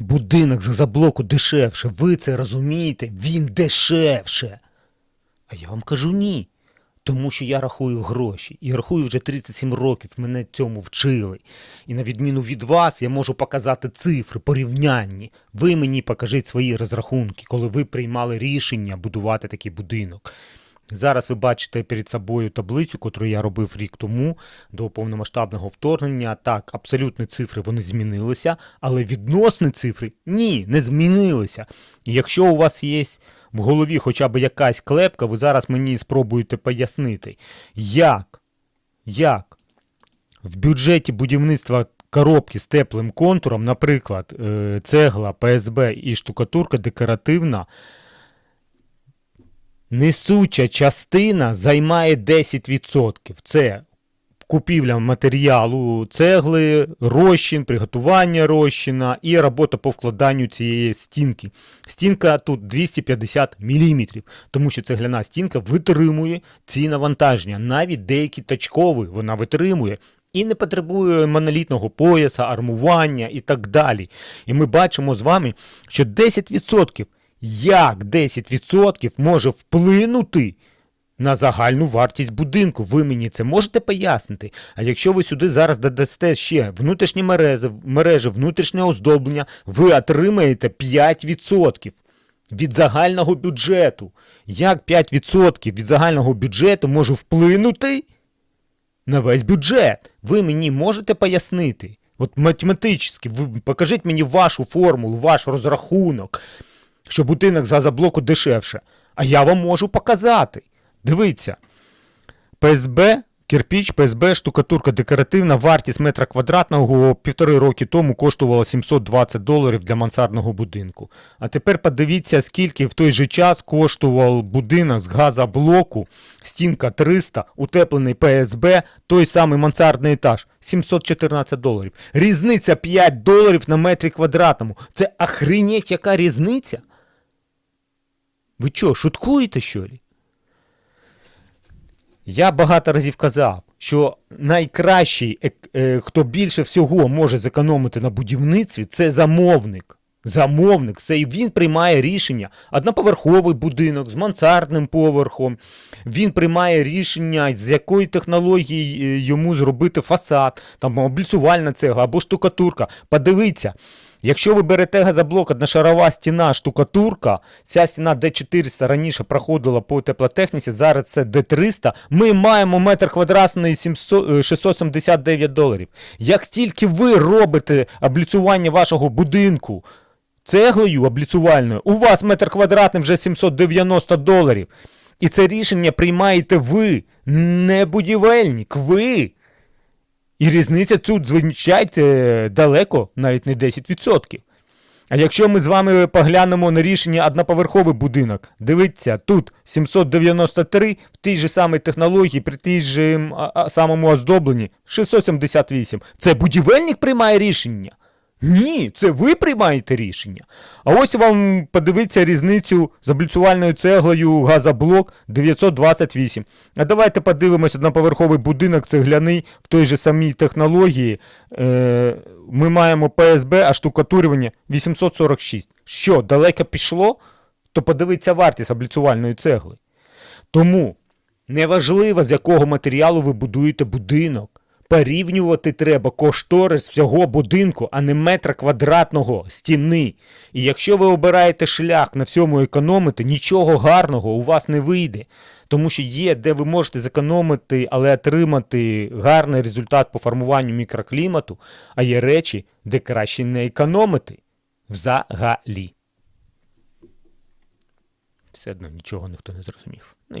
Будинок з газоблоку дешевше. Ви це розумієте? Він дешевше. А я вам кажу ні. Тому що я рахую гроші. І рахую вже 37 років, мене цьому вчили. І на відміну від вас, я можу показати цифри, порівнянні. Ви мені покажіть свої розрахунки, коли ви приймали рішення будувати такий будинок. Зараз ви бачите перед собою таблицю, яку я робив рік тому до повномасштабного вторгнення. Так, абсолютні цифри вони змінилися, але відносні цифри ні, не змінилися. І якщо у вас є в голові хоча б якась клепка, ви зараз мені спробуєте пояснити, як, як в бюджеті будівництва коробки з теплим контуром, наприклад, е, цегла, ПСБ і штукатурка декоративна, несуча частина займає 10%. Це купівля матеріалу цегли, розчин, приготування розчина і робота по вкладанню цієї стінки. Стінка тут 250 мм, тому що цегляна стінка витримує ці навантаження. Навіть деякі точкові вона витримує. І не потребує монолітного пояса, армування і так далі. І ми бачимо з вами, що 10%, як 10% може вплинути на загальну вартість будинку. Ви мені це можете пояснити? А якщо ви сюди зараз додасте ще внутрішні мережі, мережі внутрішнє оздоблення, ви отримаєте 5% від загального бюджету. Як 5% від загального бюджету може вплинути на весь бюджет? Ви мені можете пояснити? От математично, ви покажіть мені вашу формулу, ваш розрахунок, що будинок з газоблоку дешевше. А я вам можу показати. Дивіться. ПСБ, кирпіч, ПСБ, штукатурка декоративна, вартість метра квадратного півтори роки тому коштувала 720 доларів для мансардного будинку. А тепер подивіться, скільки в той же час коштував будинок з газоблоку, стінка 300, утеплений ПСБ, той самий мансардний етаж 714 доларів. Різниця 5 доларів на метрі квадратному. Це охренеть, яка різниця? Ви що, шуткуєте що ли? Я багато разів казав, що найкращий, е, хто більше всього може зекономити на будівництві, це замовник. Замовник, це і він приймає рішення. Одноповерховий будинок з мансардним поверхом. Він приймає рішення, з якої технології е, йому зробити фасад, там обліцювальна цегла або штукатурка. Подивіться, Якщо ви берете газоблок, одношарова стіна, штукатурка, ця стіна D400 раніше проходила по теплотехніці, зараз це D300, ми маємо метр квадратний 700, е, 679 доларів. Як тільки ви робите обліцювання вашого будинку цеглою обліцювальною, у вас метр квадратний вже 790 доларів. І це рішення приймаєте ви, не будівельник, ви. І різниця тут, звичайно, далеко, навіть не 10%. А якщо ми з вами поглянемо на рішення одноповерховий будинок, дивіться, тут 793 в тій же самій технології, при тій же самому оздобленні 678. Це будівельник приймає рішення? Ні, це ви приймаєте рішення. А ось вам подивіться різницю з обліцювальною цеглою газоблок 928. А давайте подивимось одноповерховий будинок цегляний в той же самій технології. Е, ми маємо ПСБ, а штукатурювання 846. Що, далеко пішло? То подивіться вартість обліцювальної цегли. Тому неважливо, з якого матеріалу ви будуєте будинок. Порівнювати треба кошторис всього будинку, а не метра квадратного стіни. І якщо ви обираєте шлях на всьому економити, нічого гарного у вас не вийде. Тому що є, де ви можете зекономити, але отримати гарний результат по формуванню мікроклімату, а є речі, де краще не економити. Взагалі. Все одно нічого ніхто не зрозумів. Ну